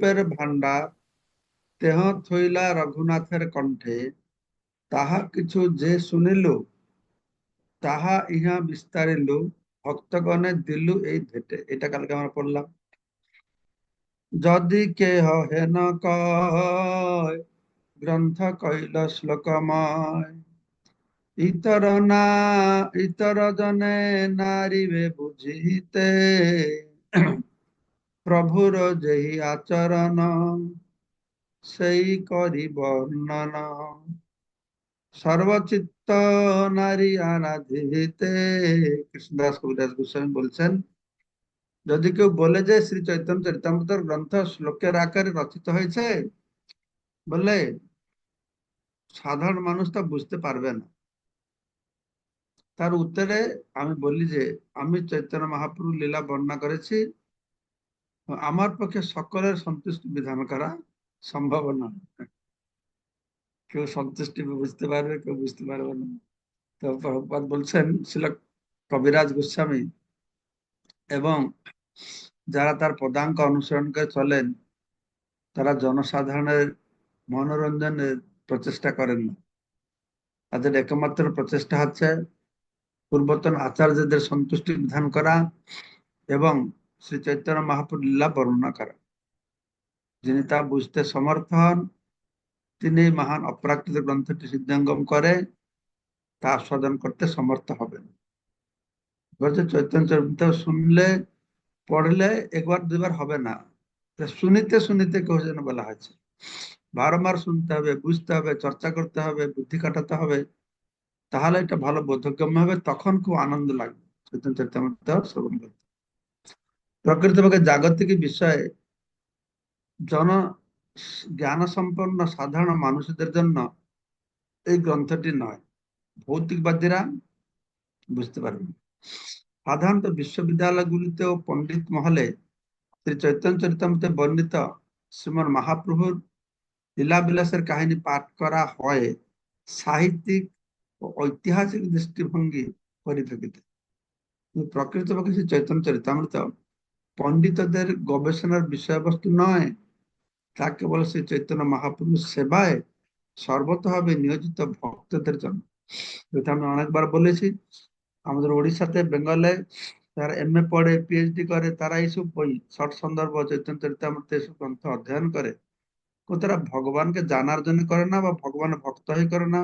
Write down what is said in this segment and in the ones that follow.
রূপের ভান্ডার তেহ থইলা রঘুনাথের কণ্ঠে, তাহা কিছু যে শুনিল, তাহা ইহা বিস্তারিল, ভক্তগণে দিলু এই ভেটে। এটা কালকে আমরা পড়লাম। যদি কেহ হেন কয়, গ্রন্থ কইল শ্লোকময়, ইতর না, ইতর জনে নারিবে বুঝিতে প্রভুর যেহি আচরণ, সেই করি বর্ণন। সর্বচিত্ত নারী আরাধিতে, কৃষ্ণদাস কবিরাজ গোস্বামী বলছেন, যদি কেউ বলে যে শ্রী চৈতন্য চরিতামৃতর গ্রন্থ শ্লোকের আকারে রচিত হয়েছে বলে সাধারণ মানুষ তা বুঝতে পারবে না। তার উত্তরে আমি বলি যে, আমি চৈতন্য মহাপ্রভু লীলা বর্ণনা করেছি আমার পক্ষে সকলের সন্তুষ্টি বিধান করা সম্ভব নয় কেউ সন্তুষ্টি বুঝতে পারবে, কেউ বুঝতে পারবে না। তো প্রভুপাত বলছেন ছিল কবিরাজ গোস্বামী এবং যারা তার পদাঙ্ক অনুসরণ করে চলেন, তারা জনসাধারণের মনোরঞ্জনের প্রচেষ্টা করেন না। তাদের একমাত্র প্রচেষ্টা হচ্ছে, পূর্বতন আচার্যদের সন্তুষ্টি বিধান করা এবং শ্রী চৈতন্য মহাপুর লীলা বর্ণনা করা যিনি তা বুঝতে সমর্থ হন, তিনি মহান অপ্রাকৃত গ্রন্থটি সিদ্ধাঙ্গম করে তা আস্বাদন করতে সমর্থ হবেন। চৈতন্য চরিত্র শুনলে, পড়লে একবার দুবার হবে না। শুনিতে শুনিতে কেউ যেন বলা হয়েছে, বারবার শুনতে হবে, বুঝতে হবে, চর্চা করতে হবে, বুদ্ধি কাটাতে হবে, তাহলে এটা ভালো বোধগম্য হবে, তখন খুব আনন্দ লাগবে। চৈতন্য চরিতামৃত শ্রবণ করতে। প্রকৃতপক্ষে জাগতিক বিষয়ে জন জ্ঞান সম্পন্ন সাধারণ মানুষদের জন্য এই গ্রন্থটি নয়। ভৌতিকবাদীরা বুঝতে পারবেন। সাধারণত বিশ্ববিদ্যালয়গুলিতেও পণ্ডিত মহলে শ্রী চৈতন্য চরিতামৃতে বর্ণিত শ্রীমন মহাপ্রভুর লীলাবিলাসের কাহিনী পাঠ করা হয় সাহিত্যিক ও ঐতিহাসিক দৃষ্টিভঙ্গি পরিপ্রেক্ষিতে। প্রকৃতপক্ষে শ্রী চৈতন্য চরিতামৃত পণ্ডিতদের গবেষণার বিষয়বস্তু নয়। তা কেবল শ্রী চৈতন্য মহাপুরুষ সেবায় সর্বতভাবে নিয়োজিত ভক্তদের জন্য। যেটা আমি অনেকবার বলেছি, আমাদের ওড়িশাতে, বেঙ্গলে যারা এম এ পড়ে পিএইচডি করে, তারা এইসব বই শর্ট সন্দর্ভ, চৈতন্য চরিতামৃত এইসব গ্রন্থ অধ্যয়ন করে। তারা ভগবানকে জানার জন্য করে না বা ভগবান ভক্ত হয়ে করে না।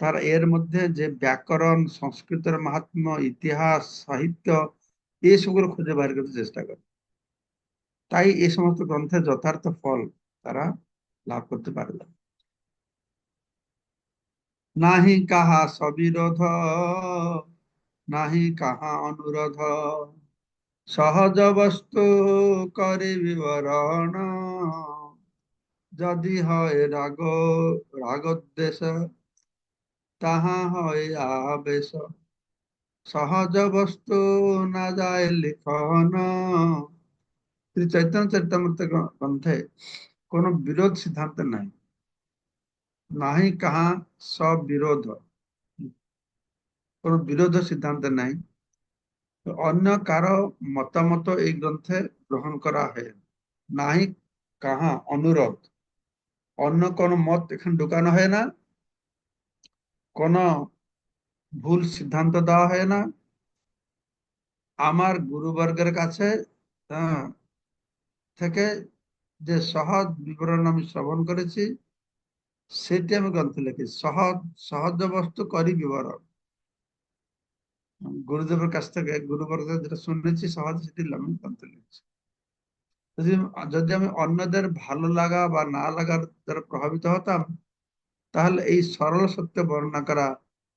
তার এর মধ্যে যে ব্যাকরণ, সংস্কৃতের মাহাত্ম ইতিহাস, সাহিত্য এইসবগুলো খুঁজে বাইর করতে চেষ্টা করে। তাই এই সমস্ত গ্রন্থের যথার্থ ফল তারা লাভ করতে পারে না। নাহি কাহা সবিরোধ, নাহি কাহা অনুরোধ। সহজ বস্তু করে বিবরণ। যদি হয় রাগ, রাগোদ্দেশ, তাহা হয় আবেশ। সহজ বস্তু না যায় লিখন। শ্রী চৈতন্য চরিতামৃত গ্রন্থে কোন বিরোধ সিদ্ধান্ত নাই। নাহি কাহা সব বিরোধ কোন বিরোধ সিদ্ধান্ত নাই। অন্য কারও মতামত এই গ্রন্থে গ্রহণ করা হয়। নাহি কাহা অনুরোধ। অন্য কোন মত এখানে ঢুকানো হয় না। কোন ভুল সিদ্ধান্ত দেওয়া হয় না। আমার গুরুবর্গের কাছে থেকে যে সহজ বিবরণ আমি শ্রবণ করেছি, সেটি আমি গ্রন্থে লিখেছি সহজ সহজ বস্তু করি বিবরণ। গুরুদেবের কাছ থেকে গুরুবর্গ যেটা শুনেছি, সহজ সেটি আমি গ্রন্থে লিখেছি। যদি যদি আমি অন্যদের ভালো লাগা বা না লাগার দ্বারা প্রভাবিত হতাম, তাহলে এই সরল সত্য বর্ণনা করা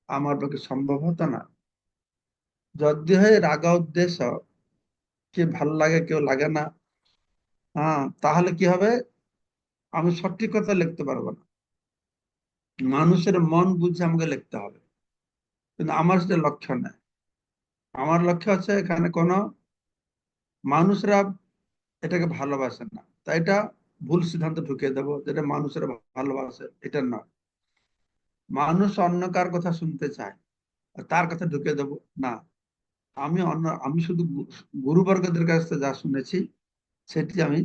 আমার পক্ষে সম্ভব হতো না। যদি হয় রাগা উদ্দেশ্য কে ভালো লাগে, কেউ লাগে না হ্যাঁ তাহলে কি হবে? আমি সঠিক কথা লিখতে পারব না। মানুষের মন বুঝে আমাকে লিখতে হবে। কিন্তু আমার সেটা লক্ষ্য নেই আমার লক্ষ্য আছে এখানে কোন মানুষরা এটাকে ভালোবাসে না। তাই এটা ভুল সিদ্ধান্ত ঢুকিয়ে দেবো, যেটা মানুষেরা ভালোবাসে, এটা নয়। মানুষ অন্য কার কথা শুনতে চায়? তার কথা ঢুকে দেব? না। আমি অন্য, আমি শুধু গুরুবর্গদের কাছ থেকে যা শুনেছি, সেটি আমি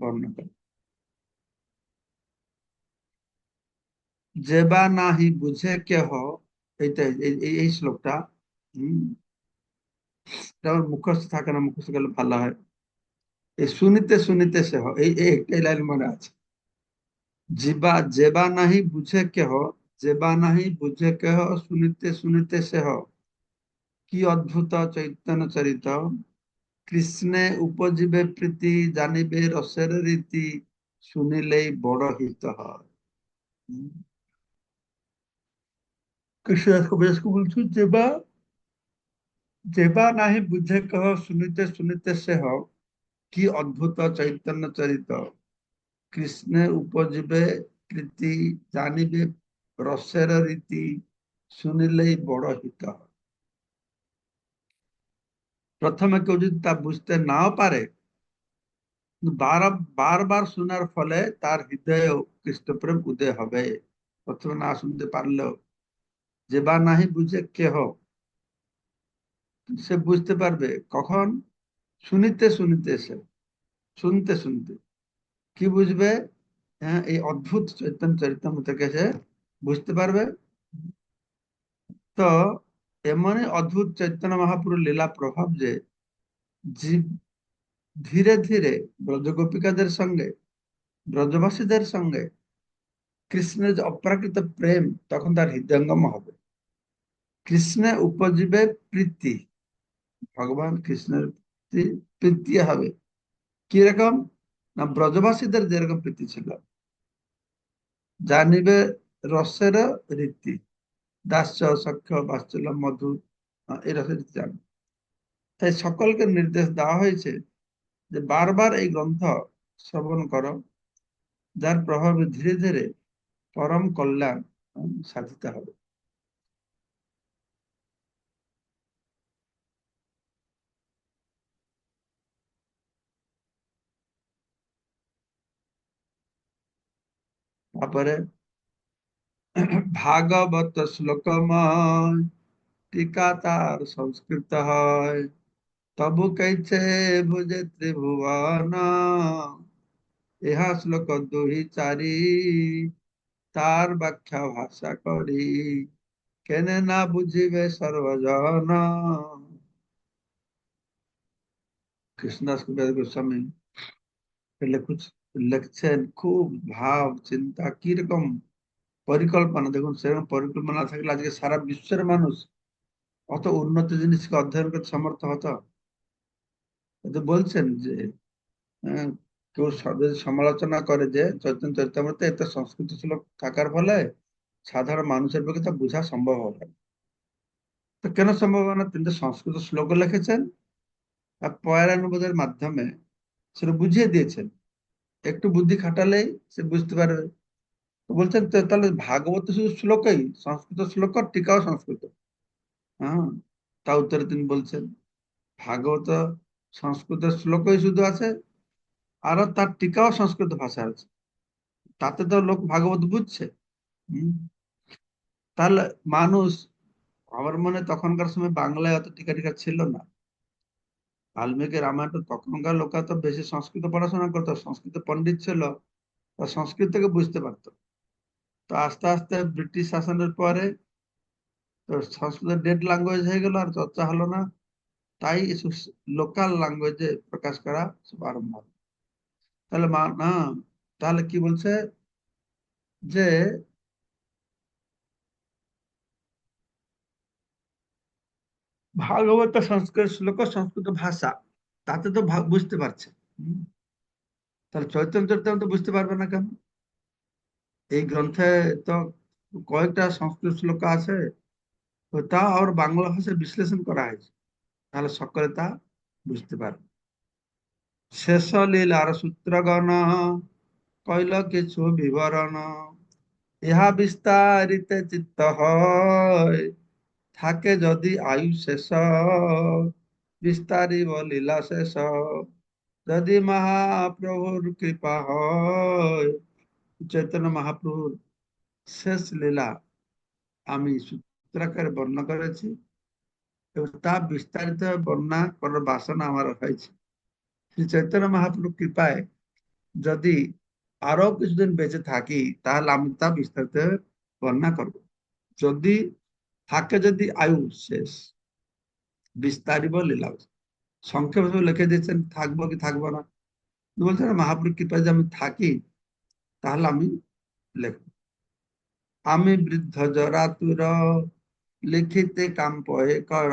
বর্ণনা করি। যে বা নাহি বুঝে কেহ, এইটা, এই শ্লোকটা, হম মুখস্থ থাকে না, মুখস্থ গেলে ভালো হয়। এই শুনিতে শুনিতে সে এই একটাই লাইন মনে আছে। জীবা যেবা নাহি বুঝে কেহ যেবা নাহি বুঝে কেহ, শুনিতে শুনিতে সেহ। কি অদ্ভুত চৈতন্য চরিত। কৃষ্ণে উপজীবে প্রীতি, জানিবে রসের রীতি, শুনিলেই বড় হিত হয়। কৃষ্ণ বলছু, যেবা যেবা নাহি বুঝে কহ, শুনিতে শুনিতে সেহ। কি অদ্ভুত চৈতন্য চরিত। কৃষ্ণে উপজীবে প্রীতি, জানিবে রসের রীতি শুনিলেই বড় হিত প্রথমে কেউ যদি তা বুঝতে নাও পারে বারবার শোনার ফলে তার হৃদয়ে কৃষ্ণপ্রেম উদয় হবে প্রথমে না শুনতে পারলেও যে বা নাহি বুঝে কেহ সে বুঝতে পারবে কখন শুনিতে শুনিতে সে শুনতে শুনতে কি বুঝবে হ্যাঁ এই অদ্ভুত চৈতন্য চরিত্র থেকে সে বুঝতে পারবে? তো এমনই অদ্ভুত চৈতন্য মহাপুরুষ লীলা প্রভাব যে জীব ধীরে ধীরে ব্রজ গোপিকাদের সঙ্গে, ব্রজবাসীদের সঙ্গে কৃষ্ণের যে অপ্রাকৃত প্রেম, তখন তার হৃদয়ঙ্গম হবে। কৃষ্ণে উপজীবে প্রীতি, ভগবান কৃষ্ণের প্রীতি হবে। কীরকম? না, ব্রজবাসীদের যেরকম প্রীতি ছিল। জানিবে রসের রীতি। দাস্য, সক্ষ, বাৎসল্য, মধু এই রসের রীতি তাই সকলকে নির্দেশ দেওয়া হয়েছে যে বারবার এই গ্রন্থ শ্রবণ করো, যার প্রভাবে ধীরে ধীরে পরম কল্যাণ সাধিত হবে। তারপরে ভাগবত শ্লোকময় টিকা তার সংস্কৃত হয় তবু कैसे ভুজে ত্রিভুবন ইহা শ্লোক দুহি চারি তার ব্যাখ্যা ভাষা করি কেনে না বুঝিবে সর্বজন কৃষ্ণদাস গোস্বামী লিখছেন খুব ভাব চিন্তা কীরকম পরিকল্পনা, দেখুন, সেরকম পরিকল্পনা থাকলে আজকে সারা বিশ্বের মানুষ অত উন্নত জিনিসকে অধ্যয়ন করতে সমর্থ হতো? বলছেন যে কেউ সমালোচনা করে যে, চৈতন্য চরিতামৃত এত সংস্কৃত শ্লোক থাকার ফলে সাধারণ মানুষের পক্ষে তা বোঝা সম্ভব হবে তো কেন সম্ভব না? তিনি সংস্কৃত শ্লোক লিখেছেন আর পয়ারানুবোধের মাধ্যমে সেটা বুঝিয়ে দিয়েছেন। একটু বুদ্ধি খাটালেই সে বুঝতে পারবে। বলছেন তাহলে ভাগবত শুধু শ্লোকই? সংস্কৃত শ্লোক টিকাও সংস্কৃত? হ্যাঁ তা উত্তরে তিনি বলছেন, ভাগবত সংস্কৃত শ্লোকই শুধু আছে আর তার টিকাও সংস্কৃত ভাষা আছে। তাতে তো লোক ভাগবত বুঝছে। তাহলে মানুষ, আমার মনে তখনকার সময় বাংলায় অত টিকা টিকা ছিল না। বাল্মীকি রামায়ণ তখনকার লোক তো বেশি সংস্কৃত পড়াশোনা করতো, সংস্কৃত পন্ডিত ছিল, তা সংস্কৃত থেকে বুঝতে পারতো। তো আস্তে আস্তে ব্রিটিশ শাসনের পরে তো সংস্কৃত ডেড ল্যাঙ্গুয়েজ হয়ে গেল আর চর্চা হলো না। তাই লোকাল ল্যাঙ্গুয়েজে প্রকাশ করা আরম্ভ হলো। তাহলে মা না, তাহলে কি বলছে? যে ভাগবত সংস্কৃত, শ্লোক সংস্কৃত ভাষা, তাতে তো বুঝতে পারছে। তাহলে চৈতন্য চরিত্র তো বুঝতে পারবে না কেন? এই গ্রন্থে তো কয়েকটা সংস্কৃত শ্লোক আছে, তা আর বাংলা ভাষায় বিশ্লেষণ করা হয়েছে। তাহলে সকলে তা বুঝতে পারবে। শেষ লীলার সূত্রগণ কইল কিছু বিবরণ, ইহা বিস্তারিত চিত্ত হয়। থাকে যদি আয়ু শেষ, বিস্তারিব লীলা শেষ। যদি মহাপ্রভুর কৃপা হয় চৈতন্য মহাপ্রভুর শেষ লীলা আমি সূত্রাকারে বর্ণনা করেছি এবং তা বিস্তারিত বর্ণনা করার বাসনা আমার হয়েছে শ্রী চৈতন্য মহাপ্রভু কৃপায় যদি আরও কিছুদিন বেঁচে থাকি, তাহলে আমি তা বিস্তারিত বর্ণনা করব। যদি থাকে যদি আয়ু শেষ বিস্তারিব লীলা সংক্ষেপ লিখে দিয়েছেন, থাকব কি থাকব না? বলছেন মহাপ্রভু কৃপায় যদি আমি থাকি তাহলে আমি লেখব। আমি বৃদ্ধ জরাতুর, লিখিতে কাম্পয়ে কর।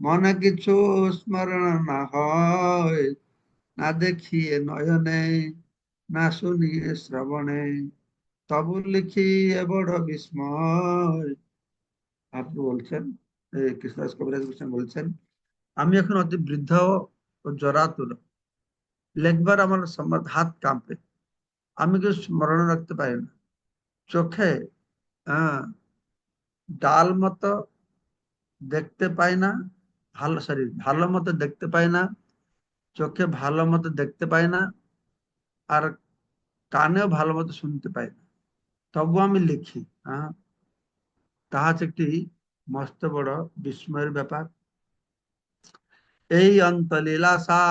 মনে কিছু স্মরণ না হয়, না দেখিয়ে নয়নে, না শুনিয়ে শ্রবণে। তবু লিখি বড় বিস্ময়। আপনি বলছেন কৃষ্ণদাস কবিরাজ বলছেন বলছেন, আমি এখন অতি বৃদ্ধ ও জরাতুর। লেখবার আমার হাত কাঁপে। আমি কিছু স্মরণ রাখতে পারি না। চোখে ডাল মতো দেখতে পাই না, ভালো সরি ভালো মতো দেখতে পাই না, চোখে ভালো মতো দেখতে পাই না, আর কানেও ভালো মতো শুনতে পাই না। তবু আমি লিখি হ্যাঁ তাহা একটি মস্ত বড় বিস্ময়ের ব্যাপার। এই অন্তলীলাসা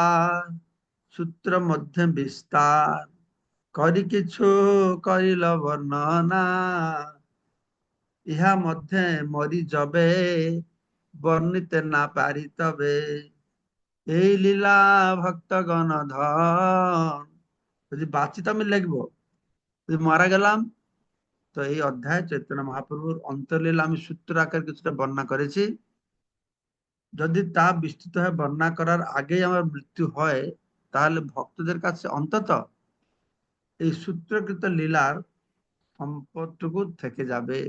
সূত্র মধ্যে বিস্তার করি কিছু করিল বর্ণনা। ইহা মধ্যে মরি যাবে, বর্ণিতে না পারি তবে। এই লীলা ভক্তগণ ধন। যদি বাঁচি তো আমি লিখব, যদি মারা গেলাম, তো এই অধ্যায় চৈতন্য মহাপ্রভুর অন্তর্লীলা আমি সূত্র আকার কিছুটা বর্ণনা করেছি। যদি তা বিস্তৃত হয়ে বর্ণনা করার আগেই আমার মৃত্যু হয়, তাহলে ভক্তদের কাছে অন্তত এই সূত্রকৃত লীলার সম্পদটুকু থেকে যাবে।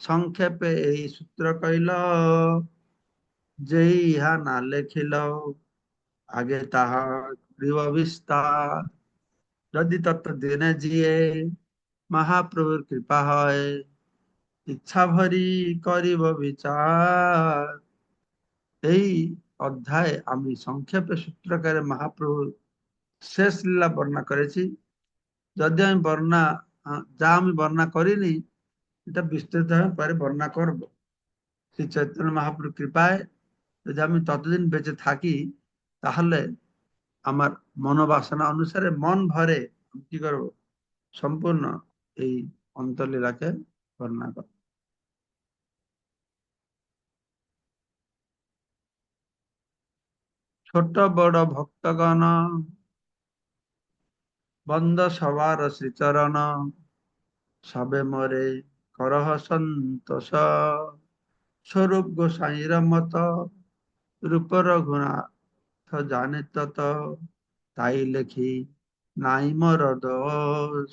সংক্ষেপে এই সূত্র কইল যে ইহা না লেখিল, আগে তাহা বিস্তার। যদি তত দিনে জিয়ে মহাপ্রভুর কৃপা হয়, ইচ্ছা ভরি করিব বিচার। এই অধ্যায় আমি সংক্ষেপে সূত্রকারে মহাপ্রভুর শেষ লীলা বর্ণনা করেছি। যদি আমি বর্ণনা, যা আমি বর্ণনা করিনি, এটা বিস্তৃত পরে বর্ণনা করব। শ্রী চৈতন্য মহাপ্রভুর কৃপায় যদি আমি ততদিন বেঁচে থাকি, তাহলে আমার মনোবাসনা অনুসারে মন ভরে কি করব? সম্পূর্ণ এই অন্তলীলাকে বর্ণনা করব। ছোট বড় ভক্তগণ বন্ধ সবার শ্রীচরণ। সবে মরে করহ সন্তোষ। স্বরূপ গোসাইর মত রূপর গুণা জানে তত, তাই লেখি নাই মর দোষ।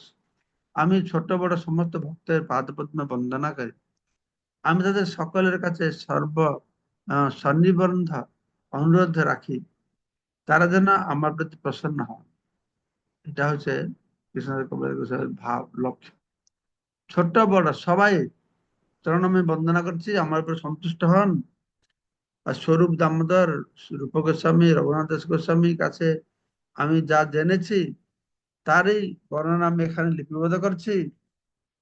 আমি ছোট বড় সমস্ত ভক্তের পাদপদ্মে বন্দনা করি। আমি তাদের সকলের কাছে সর্ব সন্নিবন্ধ অনুরোধ রাখি। তারা যেন আমার প্রতি প্রসন্ন হন। এটা হচ্ছে কৃষ্ণদেব কবির গোস্বামীর ভাব, লক্ষ্য। ছোট বড়, সবাই চরণ আমি বন্দনা করছি, আমার উপরে সন্তুষ্ট হন। আর স্বরূপ দামোদর, রূপ গোস্বামী, রঘুনাথ দাস গোস্বামীর কাছে আমি যা জেনেছি, তারই বর্ণনা আমি এখানে লিপিবদ্ধ করছি।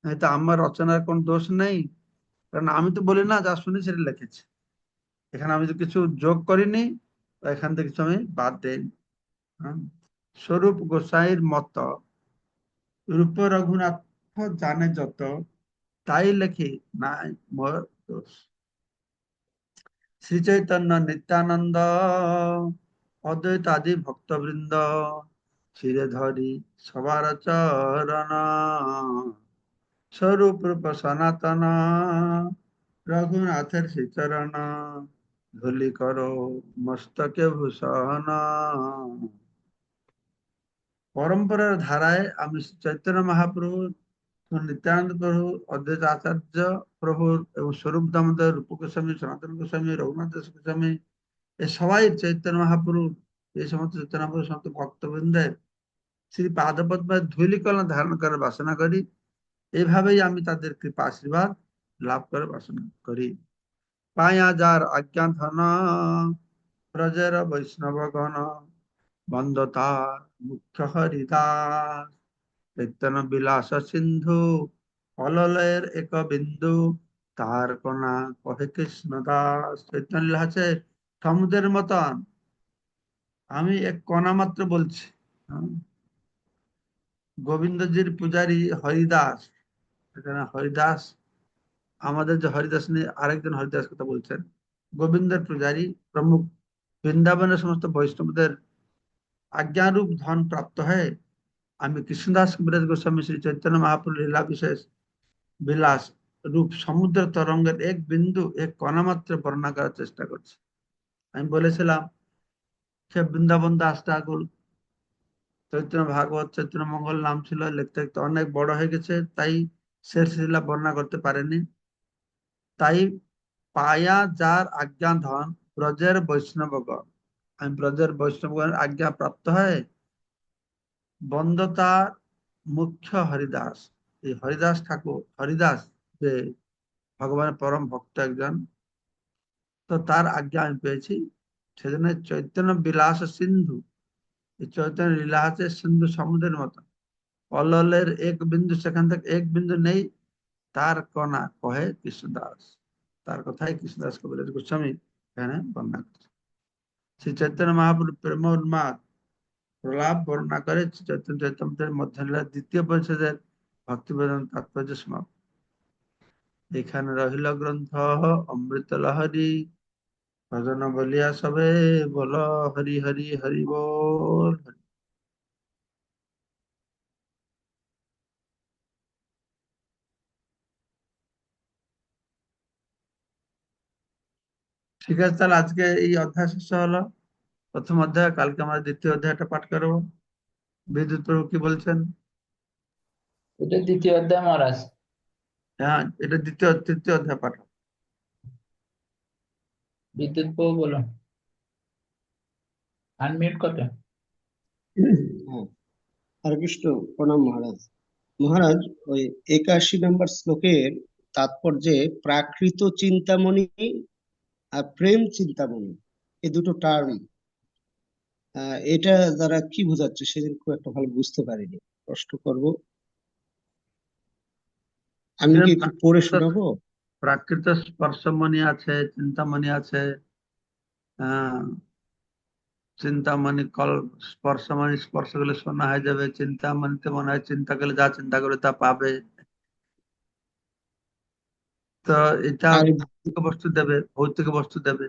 হয়তো আমার রচনার কোন দোষ নেই, কারণ আমি তো বলি না, যা শুনি সেটা লিখেছি। এখানে আমি তো কিছু যোগ করিনি এখান থেকে কিছু আমি বাদ দেইনি স্বরূপ গোসাইয়ের মত রূপ রঘুনাথ জানে যত, তাই লেখি নাই মোর দোষ। শ্রী চৈতন্য নিত্যানন্দ, অদ্বৈত আদি ভক্তবৃন্দ শিরে ধরি সবার চরণ স্বরূপ রূপ সনাতন রঘুনাথের শ্রীচরণ ধুলি করো মস্তকে ভূষণ। পরম্পরার ধারায় আমি চৈতন্য মহাপ্রভু, নিত্যানন্দ প্রভু, অদ্বৈত আচার্য প্রভুর এবং স্বরূপ দামোদর, রূপ গোস্বামী, সনাতন গোস্বামী, রঘুনাথ দাস গোস্বামী, এ সবাই চৈতন্য মহাপ্রভু, এই সমস্ত চৈতন্য মহাপ্রভু, সমস্ত ভক্তবৃন্দের শ্রী পাদপদ্মে ধুলিকলন ধারণ করে বাসনা করি। এইভাবেই আমি তাদের কৃপা আশীর্বাদ লাভ করে বাসনা করি। পায়া যার আজ্ঞা ধন ব্রজের বৈষ্ণব গণ বন্দতা মুখ্য হরিদাস চৈতন্য বিলাস সিন্ধু, অললের এক বিন্দু। তার কণা কহে কৃষ্ণ দাস চৈতন্য আছে সমুদ্রের মতন। আমি এক কণা মাত্র বলছি। হ্যাঁ। গোবিন্দজির পূজারী হরিদাস। এখানে হরিদাস, আমাদের যে হরিদাস নিয়ে আরেকজন হরিদাস কথা বলছেন। গোবিন্দের পূজারী প্রমুখ। বৃন্দাবনের সমস্ত বৈষ্ণবদের আজ্ঞারূপ ধন প্রাপ্ত হয়ে আমি কৃষ্ণদাস কবিরাজ গোস্বামী শ্রী চৈতন্য মহাপুর লীলা বিশেষ বিলাস রূপ সমুদ্র তরঙ্গের এক বিন্দু, এক কণা মাত্র বর্ণনা করার চেষ্টা করছি। আমি বলেছিলাম সে বৃন্দাবন দাস ঠাকুর, চৈতন্য ভাগবত, চৈতন্য মঙ্গল নাম ছিল, লিখতে লিখতে অনেক বড় হয়ে গেছে, তাই শেষ লীলা বর্ণনা করতে পারেনি। তাই পায়া যার আজ্ঞা ধন, ব্রজের বৈষ্ণবগণ। আমি ব্রজের বৈষ্ণবগণের আজ্ঞা প্রাপ্ত হয়। বন্দতার মুখ্য হরিদাস। এই হরিদাস ঠাকুর, হরিদাস যে ভগবানের পরম ভক্ত একজন, তো তার আজ্ঞা আমি পেয়েছি। সেজন্য চৈতন্য বিলাস সিন্ধু, এই চৈতন্য লীলা সিন্ধু সমুদ্রের মতো। অললের এক বিন্দু সেখান থেকে এক বিন্দু নেই, তার কণা কহে কৃষ্ণদাস। তার কথাই কৃষ্ণদাস কবিরাজ গোস্বামী এখানে বর্ণনা করছে শ্রী চৈতন্য মহাপুরু প্রেম উন্মাদ প্রলাপ বর্ণনা করে চৈতন্য চৈতন্যের মধ্যে দ্বিতীয় পরিষদের ভক্তিবেদন তাৎপর্য সমাপ্ত এখানে রহিল গ্রন্থ অমৃত লহরী ভজন বলিয়া সবে বল হরি হরি হরি বল হরি। ঠিক আছে তাহলে আজকে এই অধ্যায় শেষ হলো। প্রথম অধ্যায় কালকে আমরা দ্বিতীয় অধ্যায়টা পাঠ করব। বিদ্যুৎ প্রভু কি বলছেন? এটা দ্বিতীয় অধ্যায় মহারাজ। হ্যাঁ এটা দ্বিতীয় তৃতীয় অধ্যায় পাঠ। বিদ্যুৎ প্রভু বলুন। আনমিউট করতে। হ্যাঁ হরে কৃষ্ণ প্রণাম মহারাজ। মহারাজ ওই একাশি নম্বর শ্লোকের তাৎপর্যে প্রাকৃত চিন্তামণি আর প্রেম চিন্তামণি, এই দুটো টার্ম এটা যারা কি বোঝাচ্ছে সেদিন খুব একটা ভালো বুঝতে পারিনি। কষ্ট করব। আমি কি একটু পড়ে শোনাবো? প্রাকৃত স্পর্শমণি আছে, চিন্তামণি আছে চিন্তামণি কল, স্পর্শমণি স্পর্শ করলে শোনা হয়ে যাবে। চিন্তামণিতে মনে হয় চিন্তা করলে যা চিন্তা করে তা পাবে। তো এটা আর ভৌতিক বস্তু দেবে ভৌতিক বস্তু দেবে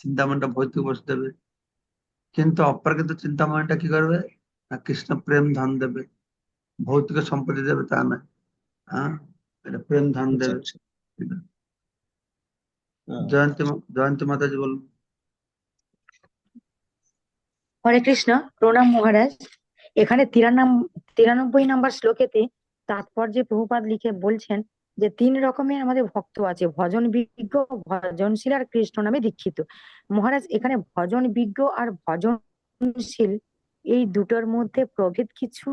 চিন্তামণিটা ভৌতিক বস্তু দেবে। কিন্তু অপ্রাকৃত চিন্তামণিটা কি করবে? না কৃষ্ণ প্রেম ধন দেবে। ভৌতিক সম্পত্তি দেবে তা না। হ্যাঁ? এটা প্রেম ধন আচ্ছা, দেবে। আচ্ছা। আহ, জয়ন্তী জয়ন্তী মাতাজি বলুন। হরে কৃষ্ণ প্রণাম মহারাজ। এখানে তিরানাম তিরানব্বই নম্বর শ্লোকেতে তাৎপর্যে প্রভুপাদ লিখে বলছেন যে তিন রকমের আমাদের ভক্ত আছে ভজন বিজ্ঞ ভজনশীল আর কৃষ্ণ নামে দীক্ষিত। মহারাজ এখানে ভজন বিজ্ঞ আর ভজনশীল এই দুটোর মধ্যে প্রভেদ কিছু?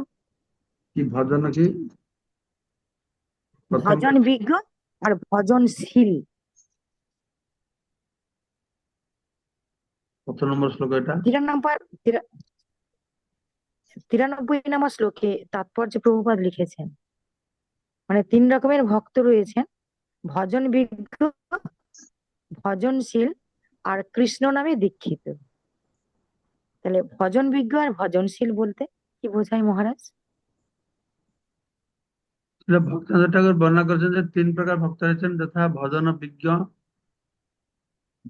কি ভজন কি? ভজন বিজ্ঞ আর ভজনশীল। কত নম্বর শ্লোক এটা? তিরানব্বই তিরানব্বই নম্বর শ্লোকে তাৎপর্য প্রভুপাদ লিখেছেন। মানে তিন রকমের ভক্ত রয়েছেন। ভজন বিজ্ঞ ভজনশীল আর কৃষ্ণ নামে দীক্ষিত। তাহলে ভজন বিজ্ঞ আর ভজনশীল বলতে কি বোঝায় মহারাজ? ভক্তেন্দ্র ঠাকুর বর্ণনা করেছেন যে তিন প্রকার ভক্ত রয়েছেন, যথা ভজন বিজ্ঞ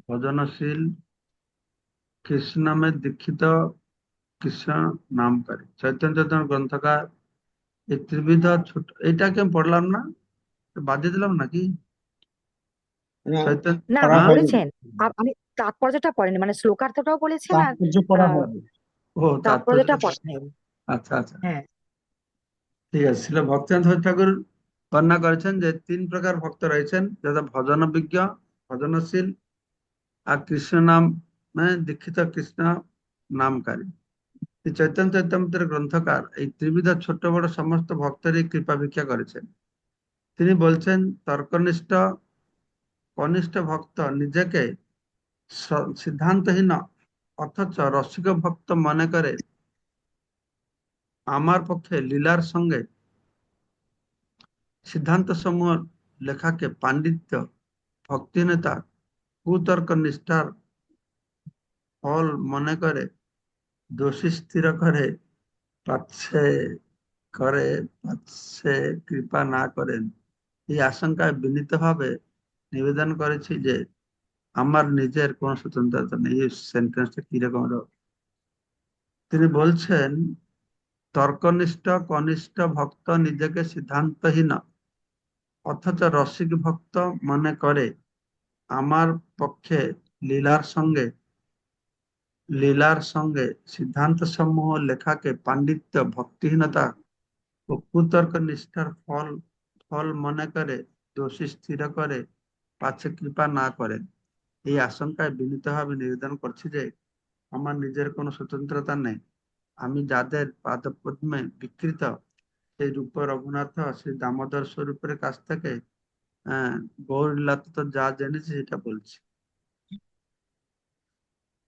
ভজনশীল, কৃষ্ণ নামে দীক্ষিত, কৃষ্ণ নামকারী। চৈতন্য চৈতন্য গ্রন্থকার ত্রিবিধ ছোট এইটাকে আমি পড়লাম না? বাদে দিলাম নাকি? না, না পড়া? হয়নি। বলেছেন আমি তাৎপর্যটা পড়েনি মানে শ্লোকার্থটাও বলেছেন আর তাৎপর্য পড়া আহ, হয়নি। ও তাৎপর্যটা তাৎপর্য পড়েন আচ্ছা আচ্ছা। হ্যাঁ। ঠিক আছে ছিল ভক্তেন্দ্র ঠাকুর বর্ণনা করেছেন যে তিন প্রকার ভক্ত রয়েছেন যথা ভজন বিজ্ঞ ভজনশীল আর কৃষ্ণ নাম মানে দীক্ষিত কৃষ্ণ নামকারী। এই চৈতন্য চৈতন্যের গ্রন্থকার এই ত্রিবিধ ছোট বড় সমস্ত ভক্তেরই কৃপা ভিক্ষা করেছেন। তিনি বলছেন, তর্কনিষ্ঠ, কনিষ্ঠ ভক্ত নিজেকে সিদ্ধান্তহীন অথচ রসিক ভক্ত মনে করে আমার পক্ষে লীলার সঙ্গে সিদ্ধান্ত সমূহ লেখাকে পাণ্ডিত্য, ভক্তিহীনতা কুতর্ক নিষ্ঠার ফল মনে করে দোষী স্থির করে, পাচ্ছে করে, পাচ্ছে কৃপা না করেন এই আশঙ্কায় বিনীতভাবে নিবেদন করেছি যে, আমার নিজের কোনো স্বতন্ত্রতা নেই এই সেন্টেন্সটা কীরকম? তিনি বলছেন, তর্কনিষ্ঠ, কনিষ্ঠ ভক্ত নিজেকে সিদ্ধান্তহীন, অথচ রসিক ভক্ত মনে করে, আমার পক্ষে লীলার সঙ্গে লীলার সঙ্গে সিদ্ধান্ত সমূহ লেখাকে পাণ্ডিত্য, ভক্তিহীনতা ও কুতর্ক নিষ্ঠার ফল ফল মনে করে, দোষী স্থির করে পাচ্ছে কৃপা না করেন এই আশঙ্কায় বিনীতভাবে নিবেদন করছি যে, আমার নিজের কোনো স্বতন্ত্রতা নেই। আমি যাদের পাদপদ্মে বিকৃত, সেই রূপ রঘুনাথ সেই দামোদর স্বরূপের কাছ থেকে, আহ, গৌরীলাত তো যা জেনেছি সেটা বলছি।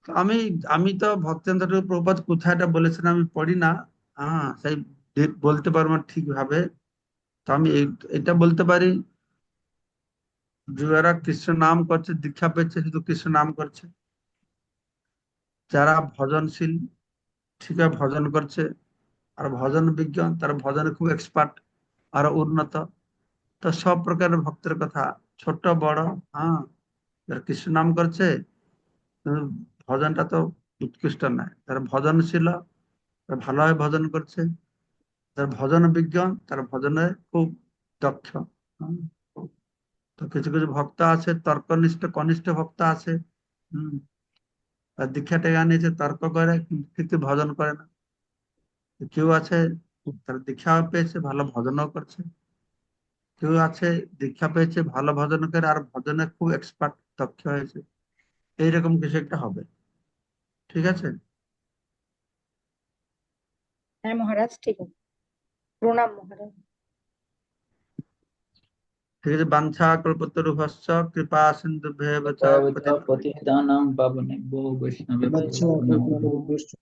আমি আমি তো ভক্তেন্দ্র প্রভুপাদ কোথায় এটা বলেছেন আমি পড়ি না। হ্যাঁ সেই বলতে পারব ঠিকভাবে। তো আমি এটা বলতে পারি যারা কৃষ্ণ নাম করছে, দীক্ষা পেয়েছে, শুধু কৃষ্ণ নাম করছে। যারা ভজনশীল ঠিক ভজন করছে, আর ভজন বিজ্ঞান, তারা ভজনে খুব এক্সপার্ট আর উন্নত। তো সব প্রকারের ভক্তের কথা, ছোট, বড় হ্যাঁ যারা কৃষ্ণ নাম করছে ভজনটা তো উৎকৃষ্ট নয়। তারা ভজনশীল তারা ভালোভাবে ভজন করছে। যারা ভজন বিজ্ঞ তারা ভজনে খুব দক্ষ। তো কিছু কিছু ভক্ত আছে, তর্কনিষ্ঠ, কনিষ্ঠ ভক্ত আছে। হম দীক্ষা টেকা নিয়েছে, তর্ক করে, কিন্তু ভজন করে না। কেউ আছে, তারা দীক্ষাও পেয়েছে, ভালো ভজনও করছে। কেউ আছে, দীক্ষা পেয়েছে, ভালো ভজন করে, আর ভজনে খুব এক্সপার্ট দক্ষ হয়েছে। এইরকম কিছু একটা হবে। ঠিক আছে? হ্যাঁ মহারাজ ঠিক আছে। প্রণাম মহারাজ। ঠিক আছে বাঞ্ছা কল্পতরুভশ্চ কৃপা সিন্ধু ভেব পতিতানাং বৈষ্ণবেভ্যো আচ্ছা, নমো নমঃ।